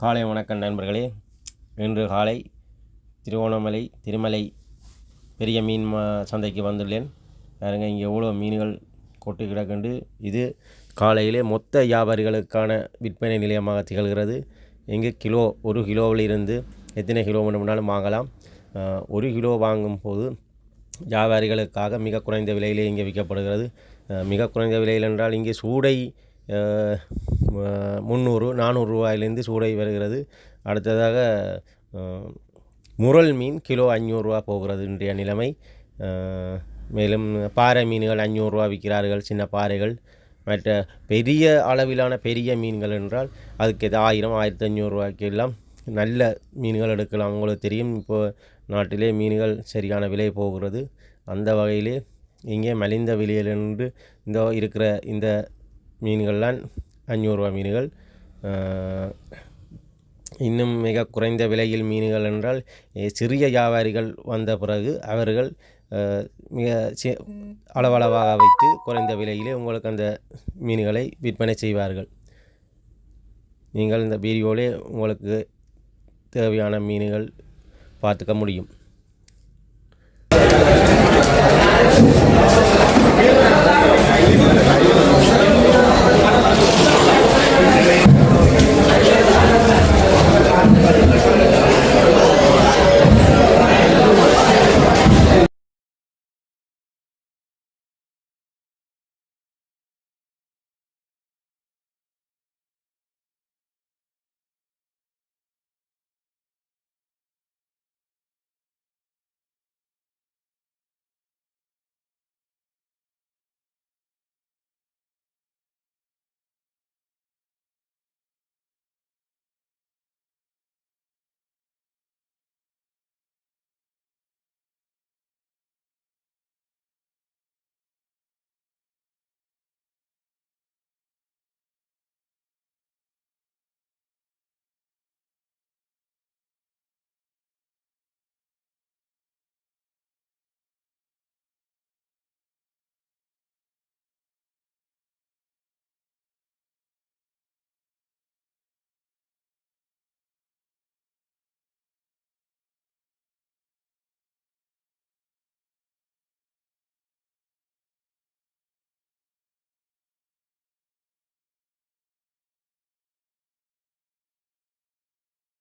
காலை வணக்கம் நண்பர்களே. இன்று காலை திருவோணமலை திருமலை பெரிய மீன் சந்தைக்கு வந்துள்ளேன். பாருங்க இங்கே எவ்வளோ மீன்கள் கொட்டு கிடக்குண்டு. இது காலையிலே மொத்த வியாபாரிகளுக்கான விற்பனை நிலையமாக திகழ்கிறது. இங்கு கிலோ ஒரு கிலோவிலிருந்து எத்தனை கிலோ வேணும்னாலும் வாங்கலாம். ஒரு கிலோ வாங்கும் போது வியாபாரிகளுக்காக மிக குறைந்த விலையிலே இங்கே விற்கப்படுகிறது. மிக குறைந்த விலையில் என்றால் இங்கே சூடை முந்நூறு நானூறுரூவாயிலேருந்து சூடை வருகிறது. அடுத்ததாக முரல் மீன் கிலோ அஞ்சூறுரூவா போகிறது இன்றைய நிலைமை. மேலும் பாறை மீன்கள் அஞ்சூறுரூவா விற்கிறார்கள் சின்ன பாறைகள். மற்ற பெரிய அளவிலான பெரிய மீன்கள் என்றால் அதுக்கு எது ஆயிரம் ஆயிரத்தி அஞ்சூறுரூவாய்க்கு எல்லாம் நல்ல மீன்கள் எடுக்கலாம். உங்களுக்கு தெரியும் இப்போ நாட்டிலே மீன்கள் சரியான விலை போகிறது. அந்த வகையிலே இங்கே மலிந்த விலையிலிருந்து இந்த இருக்கிற இந்த மீன்கள்லாம் அஞ்சூறுரூவா மீன்கள். இன்னும் மிக குறைந்த விலையில் மீன்கள் என்றால் சிறிய வியாபாரிகள் வந்த பிறகு அவர்கள் மிக அளவளவாக வைத்து குறைந்த விலையிலே உங்களுக்கு அந்த மீன்களை விற்பனை செய்வார்கள். நீங்கள் இந்த வீடியோவிலே உங்களுக்கு தேவையான மீன்கள் பார்த்துக்க முடியும். Amen.